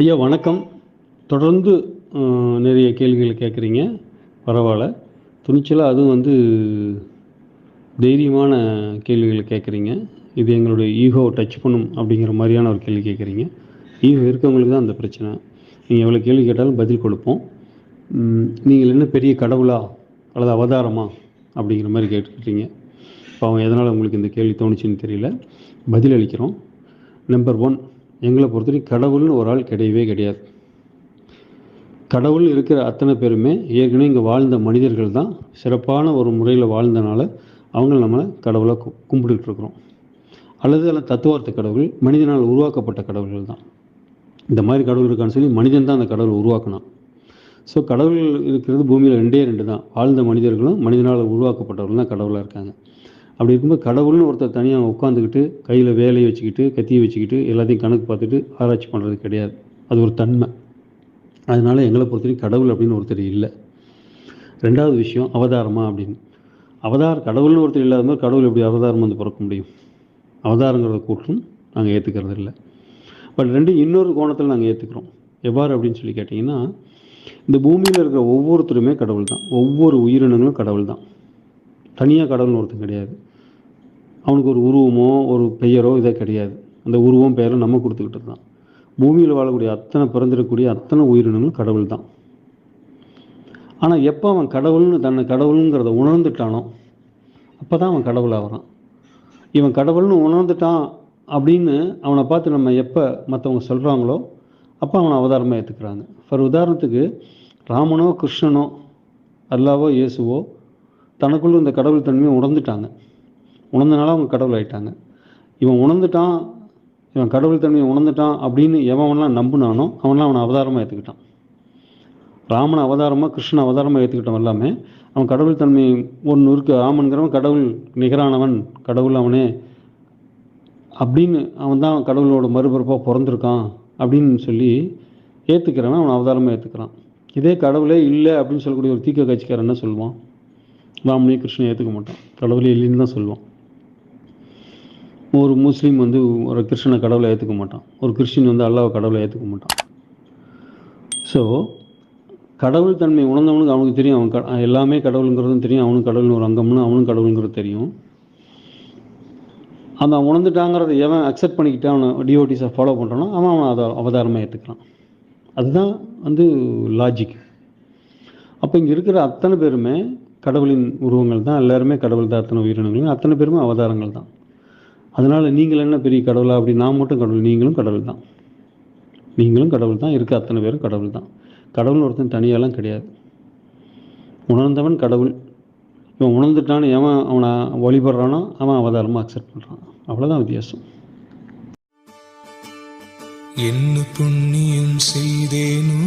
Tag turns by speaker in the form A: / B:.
A: ஐயா வணக்கம். தொடர்ந்து நிறைய கேள்விகள் கேட்குறீங்க. பரவாயில்ல. துணிச்சலாக அதுவும் வந்து தைரியமான கேள்விகளை கேட்குறீங்க. இது எங்களுடைய ஈகோவை டச் பண்ணும் அப்படிங்கிற மாதிரியான ஒரு கேள்வி கேட்குறீங்க. ஈகோ இருக்கவங்களுக்கு தான் அந்த பிரச்சனை. நீங்கள் எவ்வளோ கேள்வி கேட்டாலும் பதில் கொடுப்போம். நீங்கள் என்ன பெரிய கடவுளா அல்லது அவதாரமா அப்படிங்கிற மாதிரி கேட்டுக்கிட்டீங்க. அவன் எதனால் உங்களுக்கு இந்த கேள்வி தோணுச்சுன்னு தெரியல. பதில் அளிக்கிறோம். நம்பர் ஒன் எங்களை பொறுத்தவரைக்கும் கடவுள்னு ஒரு ஆள் கிடையவே கிடையாது. கடவுள் இருக்கிற அத்தனை பேருமே ஏற்கனவே இங்கே வாழ்ந்த மனிதர்கள் தான் சிறப்பான ஒரு முறையில் வாழ்ந்தனால அவங்க நம்மளை கடவுளாக கும்பிட்டுக்கிட்டு இருக்கிறோம். அல்லது அதில் தத்துவார்த்த கடவுள் மனிதனால் உருவாக்கப்பட்ட கடவுள்கள் தான். இந்த மாதிரி கடவுள் இருக்கான்னு சொல்லி மனிதன் தான் அந்த கடவுள் உருவாக்கினான். ஸோ கடவுள் இருக்கிறது பூமியில் ரெண்டே ரெண்டு தான். வாழ்ந்த மனிதர்களும் மனிதனால் உருவாக்கப்பட்டவர்கள் தான் கடவுளாக இருக்காங்க. அப்படி இருக்கும்போது கடவுள்னு ஒருத்தர் தனியாக உட்காந்துக்கிட்டு கையில் வேலையை வச்சுக்கிட்டு கத்தியை வச்சுக்கிட்டு எல்லாத்தையும் கணக்கு பார்த்துட்டு ஆராய்ச்சி பண்ணுறது கிடையாது. அது ஒரு தன்மை. அதனால் எங்களை பொறுத்தவரைக்கும் கடவுள் அப்படின்னு ஒருத்தர் இல்லை. ரெண்டாவது விஷயம் அவதாரமா அப்படின்னு. அவதார் கடவுள்னு ஒருத்தர் இல்லாத மாதிரி கடவுள் எப்படி அவதாரம் வந்து பிறக்க முடியும்? அவதாரங்கிறத கூற்றும் நாங்கள் ஏற்றுக்கிறது இல்லை. பட் ரெண்டு இன்னொரு கோணத்தில் நாங்கள் ஏற்றுக்கிறோம் எவ்வாறு அப்படின்னு சொல்லி கேட்டிங்கன்னா இந்த பூமியில் இருக்கிற ஒவ்வொருத்தருமே கடவுள் தான் ஒவ்வொரு உயிரினங்களும் கடவுள் தான் தனியாக கடவுள்னு ஒருத்தன் கிடையாது. அவனுக்கு ஒரு உருவமோ ஒரு பெயரோ இதோ கிடையாது. அந்த உருவம் பெயரும் நம்ம கொடுத்துக்கிட்டு தான். பூமியில் வாழக்கூடிய அத்தனை பிறந்திருக்கக்கூடிய அத்தனை உயிரினங்களும் கடவுள் தான். ஆனால் எப்போ அவன் கடவுள்னு தன்னை கடவுளுங்கிறத உணர்ந்துட்டானோ அப்போ தான் அவன் கடவுளாக வரான் இவன் கடவுள்னு உணர்ந்துட்டான் அப்படின்னு அவனை பார்த்து நம்ம எப்போ மற்றவங்க சொல்கிறாங்களோ அப்போ அவனை அவதாரமாக ஏற்றுக்கிறாங்க ஃபார் உதாரணத்துக்கு ராமனோ கிருஷ்ணனோ அல்லாவோ இயேசுவோ தனக்குள்ள இந்த கடவுள் தன்மையை உணர்ந்துட்டாங்க. உணர்ந்தனால அவங்க கடவுள் ஆயிட்டாங்க. இவன் உணர்ந்துட்டான் இவன் கடவுள் தன்மையை உணர்ந்துட்டான் அப்படின்னு எவன்லாம் நம்புனானோ அவன்லாம் அவனை அவதாரமாக ஏற்றுக்கிட்டான் ராமன் அவதாரமாக கிருஷ்ணன் அவதாரமாக ஏற்றுக்கிட்டவன் எல்லாமே அவன் கடவுள் தன்மை ஒன்று இருக்கு ராமன்கிறவன் கடவுள் நிகரானவன் கடவுள் அவனே அப்படின்னு அவன் தான் கடவுளோட மறுபிறப்பாக பிறந்திருக்கான் அப்படின்னு சொல்லி ஏற்றுக்கிறவன் அவன் அவதாரமாக ஏற்றுக்கிறான் இதே கடவுளே இல்லை அப்படின்னு சொல்லக்கூடிய ஒரு தீக்க கட்சிக்காரன் என்ன சொல்லுவான்? ராமனையும் கிருஷ்ணனை ஏற்றுக்க மாட்டான். கடவுளே இல்லைன்னு தான் சொல்லுவான். ஒரு முஸ்லீம் வந்து ஒரு கிருஷ்ணனை கடவுளை ஏற்றுக்க மாட்டான். ஒரு கிறிஸ்டின் வந்து அல்லாவை கடவுளை ஏற்றுக்க மாட்டான். ஸோ கடவுள் தன்மை உணர்ந்தவனுக்கு அவனுக்கு தெரியும். அவன் க எல்லாமே கடவுளுங்கிறதும் தெரியும். அவனும் கடவுள் ஒரு அங்கம்னு அவனும் கடவுளுங்கிறது தெரியும். அந்த அவன் உணர்ந்துட்டாங்கிறத எவன் அக்செப்ட் பண்ணிக்கிட்டு அவனை டிஓடிஸை ஃபாலோ பண்ணுறானோ அவன் அவன் அதை அவதாரமாக ஏற்றுக்கிறான் அதுதான் வந்து லாஜிக் அப்போ இங்கே இருக்கிற அத்தனை பேருமே கடவுளின் உருவங்கள் தான் எல்லாருமே கடவுள் தான் அத்தனை உயிரினங்களும் அத்தனை பேருமே அவதாரங்கள் தான் அதனால் நீங்கள் என்ன பெரிய கடவுளா? அப்படி நான் மட்டும் கடவுள் நீங்களும் கடவுள் தான் நீங்களும் கடவுள் தான் இருக்க அத்தனை பேரும் கடவுள் தான் கடவுள் ஒருத்தன் தனியாலாம் கிடையாது. உணர்ந்தவன் கடவுள். இவன் உணர்ந்துட்டான்னு எவன் அவனை வழிபடுறானோ அவன் அவதாரமாக அக்செப்ட் பண்ணுறான் அவ்வளோதான் வித்தியாசம்.
B: என்ன புண்ணியம் செய்தேனோ?